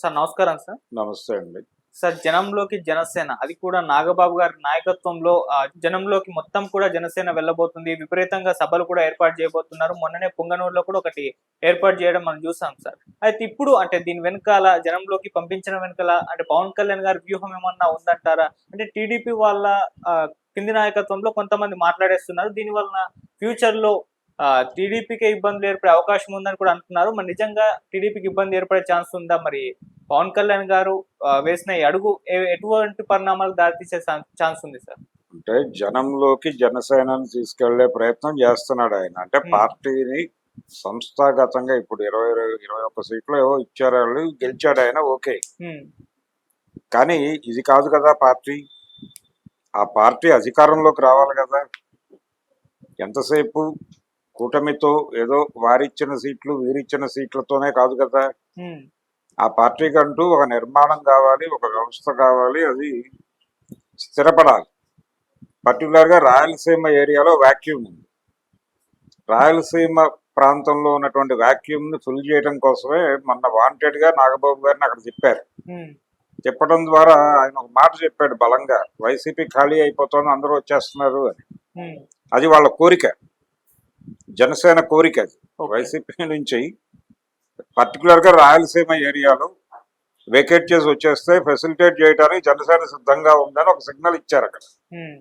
Sir నమస్కారం sir. నమస్తే అండి. సార్ జనంలోకి జనసేన అది కూడా నాగబాబు గారి నాయకత్వంలో జనంలోకి మొత్తం కూడా జనసేన వెళ్ళబోతుంది. విపరీతంగా సభలు కూడా ఏర్పాటు చేయబోతున్నారు. మొన్ననే పుంగనూరులో కూడా ఒకటి ఏర్పాటు చేయడం మనం చూసాం సార్. అయితే ఇప్పుడు అంటే దీని వెనకాల జనంలోకి పంపించడం వెనకాల అంటే పవన్ కళ్యాణ్ గారి వ్యూహం ఏమన్నా ఉందంటారా? అంటే టీడీపీ వాళ్ళ కింది నాయకత్వంలో కొంతమంది మాట్లాడేస్తున్నారు. దీని వలన ఫ్యూచర్లో టీడీపీకి ఇబ్బందులు ఏర్పడే అవకాశం ఉందని కూడా అంటున్నారు. మరి నిజంగా టీడీపీకి ఇబ్బంది ఏర్పడే ఛాన్స్ ఉందా మరి? పవన్ కళ్యాణ్ గారు వేసిన అడుగు ఎటువంటి పరిణామాలకు దారితీసే ఛాన్స్ ఉంది సార్? అంటే జనంలోకి జనసేనని తీసుకెళ్ళే ప్రయత్నం చేస్తున్నాడు ఆయన. అంటే. పార్టీని సంస్థాగతంగా ఇప్పుడు ఇరవై ఇరవై ఒక్క సీట్లు ఏవో ఇచ్చారు వాళ్ళు గెలిచాడు ఆయన ఓకే. కానీ ఇది కాదు కదా పార్టీ. ఆ పార్టీ అధికారంలోకి రావాలి కదా. ఎంతసేపు కూటమితో ఏదో వారిచ్చిన సీట్లు వీరిచ్చిన సీట్లతోనే కాదు కదా. ఆ పార్టీకి అంటూ ఒక నిర్మాణం కావాలి ఒక వ్యవస్థ కావాలి అది స్థిరపడాలి. పర్టికులర్గా రాయలసీమ ఏరియాలో వాక్యూమ్ ఉంది. రాయలసీమ ప్రాంతంలో ఉన్నటువంటి వాక్యూమ్ని ఫిల్ చేయడం కోసమే మొన్న వాంటెడ్గా నాగబాబు గారిని అక్కడ చెప్పారు చెప్పడం ద్వారా ఆయన ఒక మాట చెప్పాడు బలంగా వైసీపీ ఖాళీ అయిపోతుంది అందరూ వచ్చేస్తున్నారు అని. అది వాళ్ళ కోరిక. జనసేన కోరిక అది. వైసీపీ నుంచి పర్టికులర్గా రాయలసీమ ఏరియాలో వేకేట్ చేసి వచ్చేస్తే ఫెసిలిటేట్ చేయడానికి జనసేన సిద్ధంగా ఉందని ఒక సిగ్నల్ ఇచ్చారు అక్కడ. ఉమ్,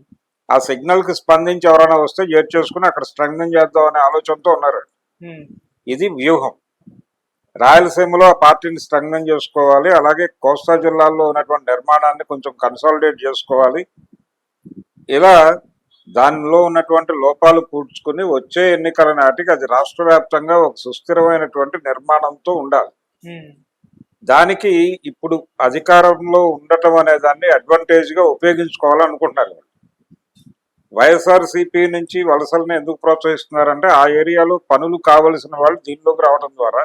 ఆ సిగ్నల్కి స్పందించి ఎవరైనా వస్తే చేర్చేసుకుని అక్కడ స్ట్రెంగ్ చేద్దాం అనే ఆలోచనతో ఉన్నారు. ఉమ్, ఇది వ్యూహం. రాయలసీమలో ఆ పార్టీని స్ట్రెంగ్ చేసుకోవాలి అలాగే కోస్తా జిల్లాల్లో ఉన్నటువంటి నిర్మాణాన్ని కొంచెం కన్సాలిడేట్ చేసుకోవాలి. ఇలా దానిలో ఉన్నటువంటి లోపాలు పూడ్చుకుని వచ్చే ఎన్నికల నాటికి అది రాష్ట్ర వ్యాప్తంగా ఒక సుస్థిరమైనటువంటి నిర్మాణంతో ఉండాలి. దానికి ఇప్పుడు అధికారంలో ఉండటం అనే దాన్ని అడ్వాంటేజ్గా ఉపయోగించుకోవాలనుకుంటున్నారు. వైఎస్ఆర్సీపీ నుంచి వలసలను ఎందుకు ప్రోత్సహిస్తున్నారంటే ఆ ఏరియాలో పనులు కావలసిన వాళ్ళు దీనిలోకి రావడం ద్వారా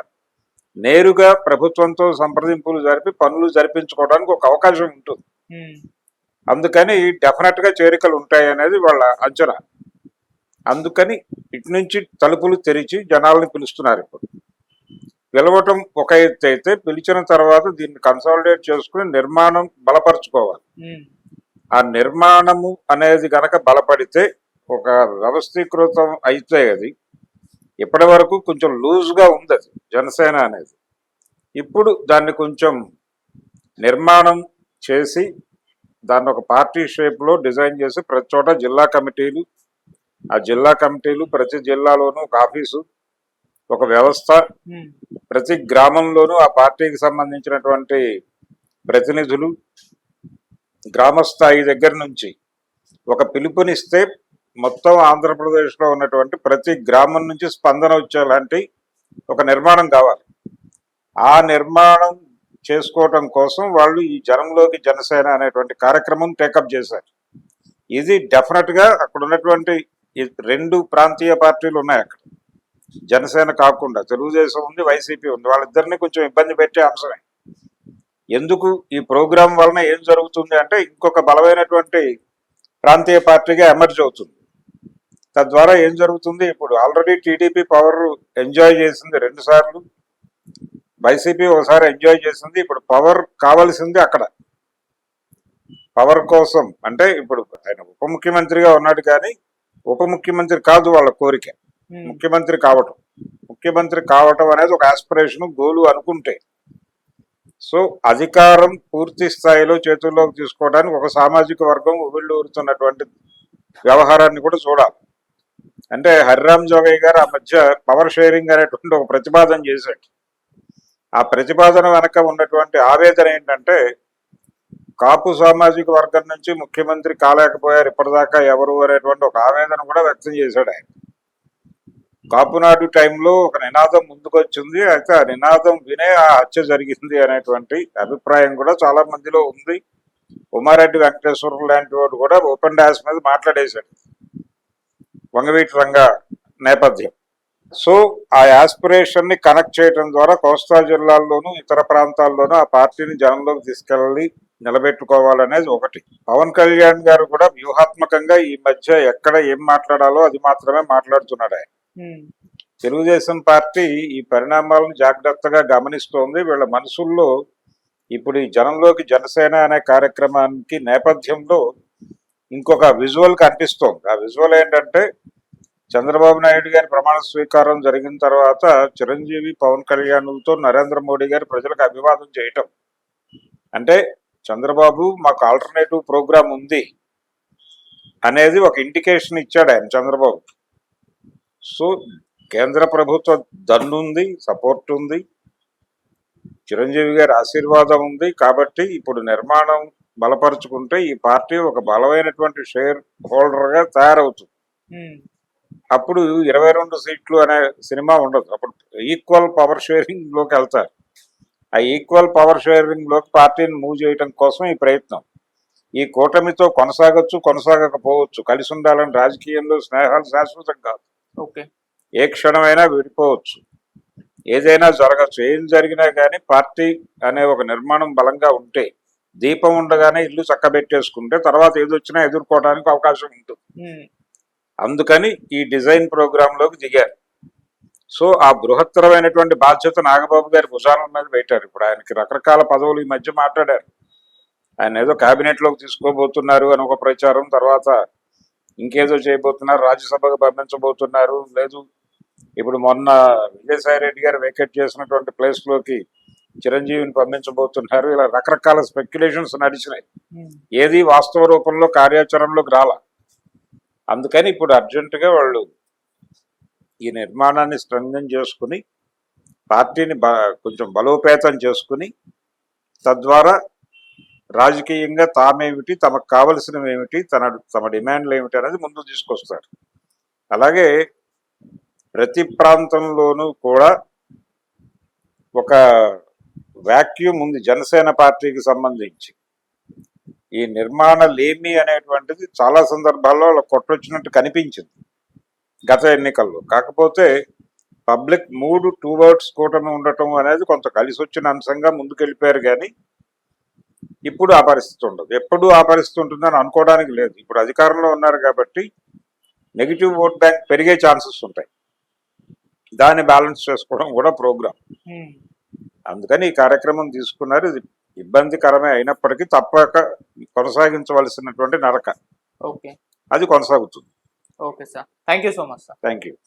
నేరుగా ప్రభుత్వంతో సంప్రదింపులు జరిపి పనులు జరిపించుకోవడానికి ఒక అవకాశం ఉంటుంది. అందుకని డెఫినెట్గా చేరికలు ఉంటాయి అనేది వాళ్ళ అంచనా. అందుకని ఇటు నుంచి తలుపులు తెరిచి జనాల్ని పిలుస్తున్నారు ఇప్పుడు. పిలవటం ఒక ఎత్తు అయితే పిలిచిన తర్వాత దీన్ని కన్సాలిడేట్ చేసుకుని నిర్మాణం బలపరుచుకోవాలి. ఆ నిర్మాణము అనేది గనక బలపడితే ఒక వ్యవస్థీకృతం అయితే అది ఇప్పటి వరకు కొంచెం లూజ్గా ఉంది అది జనసేన అనేది. ఇప్పుడు దాన్ని కొంచెం నిర్మాణం చేసి దాన్ని ఒక పార్టీ షేప్లో డిజైన్ చేసి ప్రతి చోట జిల్లా కమిటీలు ఆ జిల్లా కమిటీలు ప్రతి జిల్లాలోనూ ఒక ఆఫీసు ఒక వ్యవస్థ ఉమ్, ప్రతి గ్రామంలోనూ ఆ పార్టీకి సంబంధించినటువంటి ప్రతినిధులు గ్రామ స్థాయి దగ్గర నుంచి ఒక పిలుపునిస్తే మొత్తం ఆంధ్రప్రదేశ్లో ఉన్నటువంటి ప్రతి గ్రామం నుంచి స్పందన వచ్చేలాంటి ఒక నిర్మాణం కావాలి. ఆ నిర్మాణం చేసుకోవటం కోసం వాళ్ళు ఈ జనంలోకి జనసేన అనేటువంటి కార్యక్రమం టేకప్ చేశారు. ఇది డెఫినెట్గా అక్కడ ఉన్నటువంటి రెండు ప్రాంతీయ పార్టీలు ఉన్నాయి అక్కడ. జనసేన కాకుండా తెలుగుదేశం ఉంది వైసీపీ ఉంది. వాళ్ళిద్దరిని కొంచెం ఇబ్బంది పెట్టే అంశమే. ఎందుకు ఈ ప్రోగ్రాం వలన ఏం జరుగుతుంది అంటే ఇంకొక బలమైనటువంటి ప్రాంతీయ పార్టీగా ఎమర్జ్ అవుతుంది. తద్వారా ఏం జరుగుతుంది? ఇప్పుడు ఆల్రెడీ టీడీపీ పవర్ ఎంజాయ్ చేసింది రెండు సార్లు. వైసీపీ ఒకసారి ఎంజాయ్ చేసింది. ఇప్పుడు పవర్ కావాల్సింది అక్కడ. పవర్ కోసం. అంటే ఇప్పుడు ఆయన ఉప ముఖ్యమంత్రిగా ఉన్నాడు కానీ ఉప ముఖ్యమంత్రి కాదు వాళ్ళ కోరిక. ఉమ్, ముఖ్యమంత్రి కావటం. ముఖ్యమంత్రి కావటం అనేది ఒక ఆస్పిరేషన్ గోలు అనుకుంటే. సో అధికారం పూర్తి స్థాయిలో చేతుల్లోకి తీసుకోవడానికి ఒక సామాజిక వర్గం ఉవ్విళ్ళూరుతున్నటువంటి వ్యవహారాన్ని కూడా చూడాలి. అంటే హరిరామ్ జోగయ్య గారు ఆ మధ్య పవర్ షేరింగ్ అనేటువంటి ఒక ప్రతిపాదన చేశాడు. ఆ ప్రతిపాదన వెనక ఉన్నటువంటి ఆవేదన ఏంటంటే కాపు సామాజిక వర్గం నుంచి ముఖ్యమంత్రి కాలేకపోయారు ఇప్పటిదాకా ఎవరు అనేటువంటి ఒక ఆవేదన కూడా వ్యక్తం చేశాడు ఆయన. కాపునాడు టైంలో ఒక నినాదం ముందుకొచ్చింది అయితే ఆ నినాదం వినే ఆ హత్య జరిగింది అనేటువంటి అభిప్రాయం కూడా చాలా మందిలో ఉంది. ఉమారెడ్డి వెంకటేశ్వర లాంటి వాడు కూడా ఓపెన్ డాస్ మీద మాట్లాడేశాడు. వంగవీటి రంగ నేపథ్యం. సో ఆ యాస్పిరేషన్ని కనెక్ట్ చేయడం ద్వారా కోస్తా జిల్లాల్లోనూ ఇతర ప్రాంతాల్లోనూ ఆ పార్టీని జనంలోకి తీసుకెళ్ళి నిలబెట్టుకోవాలనేది ఒకటి. పవన్ కళ్యాణ్ గారు కూడా వ్యూహాత్మకంగా ఈ మధ్య ఎక్కడ ఏం మాట్లాడాలో అది మాత్రమే మాట్లాడుతున్నాడు ఆయన. తెలుగుదేశం పార్టీ ఈ పరిణామాలను జాగ్రత్తగా గమనిస్తోంది. వీళ్ళ మనసుల్లో ఇప్పుడు ఈ జనంలోకి జనసేన అనే కార్యక్రమానికి నేపథ్యంలో ఇంకొక విజువల్ కనిపిస్తోంది. ఆ విజువల్ ఏంటంటే చంద్రబాబు నాయుడు గారి ప్రమాణ స్వీకారం జరిగిన తర్వాత చిరంజీవి పవన్ కళ్యాణ్లతో నరేంద్ర మోడీ గారు ప్రజలకు అభివాదం చేయటం. అంటే చంద్రబాబు మాకు ఆల్టర్నేటివ్ ప్రోగ్రామ్ ఉంది అనేది ఒక ఇండికేషన్ ఇచ్చాడు ఆయన చంద్రబాబు. సో కేంద్ర ప్రభుత్వ దన్ను ఉంది సపోర్ట్ ఉంది చిరంజీవి గారి ఆశీర్వాదం ఉంది కాబట్టి ఇప్పుడు నిర్మాణం బలపరుచుకుంటే ఈ పార్టీ ఒక బలమైనటువంటి షేర్ హోల్డర్గా తయారవుతుంది. Hmm. అప్పుడు ఇరవై రెండు సీట్లు అనే సినిమా ఉండదు. అప్పుడు ఈక్వల్ పవర్ షేరింగ్లోకి వెళ్తారు. ఆ ఈక్వల్ పవర్ షేరింగ్లోకి పార్టీని మూవ్ చేయడం కోసం ఈ ప్రయత్నం. ఈ కూటమితో కొనసాగొచ్చు కొనసాగకపోవచ్చు. కలిసి ఉండాలని రాజకీయంలో స్నేహాలు శాశ్వతం కాదు. ఓకే. ఏ క్షణమైనా విడిపోవచ్చు. ఏదైనా జరగచ్చు. ఏం జరిగినా కానీ పార్టీ అనే ఒక నిర్మాణం బలంగా ఉంటే దీపం ఉండగానే ఇల్లు చక్కబెట్టేసుకుంటే తర్వాత ఏది వచ్చినా ఎదుర్కోవడానికి అవకాశం ఉంటుంది. అందుకని ఈ డిజైన్ ప్రోగ్రామ్లోకి దిగారు. సో ఆ బృహత్తరమైనటువంటి బాధ్యత నాగబాబు గారి భుజాల మీద పెట్టారు. ఇప్పుడు ఆయనకి రకరకాల పదవులు ఈ మధ్య మాట్లాడారు. ఆయన ఏదో కేబినెట్లోకి తీసుకోబోతున్నారు అని ఒక ప్రచారం తర్వాత ఇంకేదో చేయబోతున్నారు రాజ్యసభకు పంపించబోతున్నారు. లేదు ఇప్పుడు మొన్న విజయసాయి రెడ్డి గారు వేకెట్ చేసినటువంటి ప్లేస్లోకి చిరంజీవిని పంపించబోతున్నారు. ఇలా రకరకాల స్పెక్యులేషన్స్ నడిచినాయి. ఉమ్, ఏది వాస్తవ రూపంలో కార్యాచరణలోకి రాల? అందుకని ఇప్పుడు అర్జెంటుగా వాళ్ళు ఈ నిర్మాణాన్ని స్ట్రెంగన్ చేసుకుని పార్టీని కొంచెం బలోపేతం చేసుకుని తద్వారా రాజకీయంగా తామేమిటి తమకు కావలసినవి ఏమిటి తన తమ డిమాండ్లు ఏమిటి అనేది ముందు తీసుకొస్తారు. అలాగే ప్రతి ప్రాంతంలోనూ కూడా ఒక వాక్యూమ్ ఉంది జనసేన పార్టీకి సంబంధించి. ఈ నిర్మాణ లేమి అనేటువంటిది చాలా సందర్భాల్లో వాళ్ళ కొట్టొచ్చినట్టు కనిపించింది గత ఎన్నికల్లో. కాకపోతే పబ్లిక్ మూడు టూ వర్డ్స్ కూటమి ఉండటం అనేది కొంత కలిసి వచ్చిన అంశంగా ముందుకెళ్ళిపోయారు కానీ ఇప్పుడు ఆ పరిస్థితి ఉండదు. ఎప్పుడు ఆ పరిస్థితి ఉంటుందని అనుకోవడానికి లేదు. ఇప్పుడు అధికారంలో ఉన్నారు కాబట్టి నెగిటివ్ ఓట్ బ్యాంక్ పెరిగే ఛాన్సెస్ ఉంటాయి. దాన్ని బ్యాలెన్స్ చేసుకోవడం కూడా ప్రోగ్రామ్. అందుకని ఈ కార్యక్రమం తీసుకున్నారు. ఇది ఇబ్బందికరమే అయినప్పటికీ తప్పక కొనసాగించవలసినటువంటి నరక ఓకే. అది కొనసాగుతుంది. Okay sir. Thank you so much sir. Thank you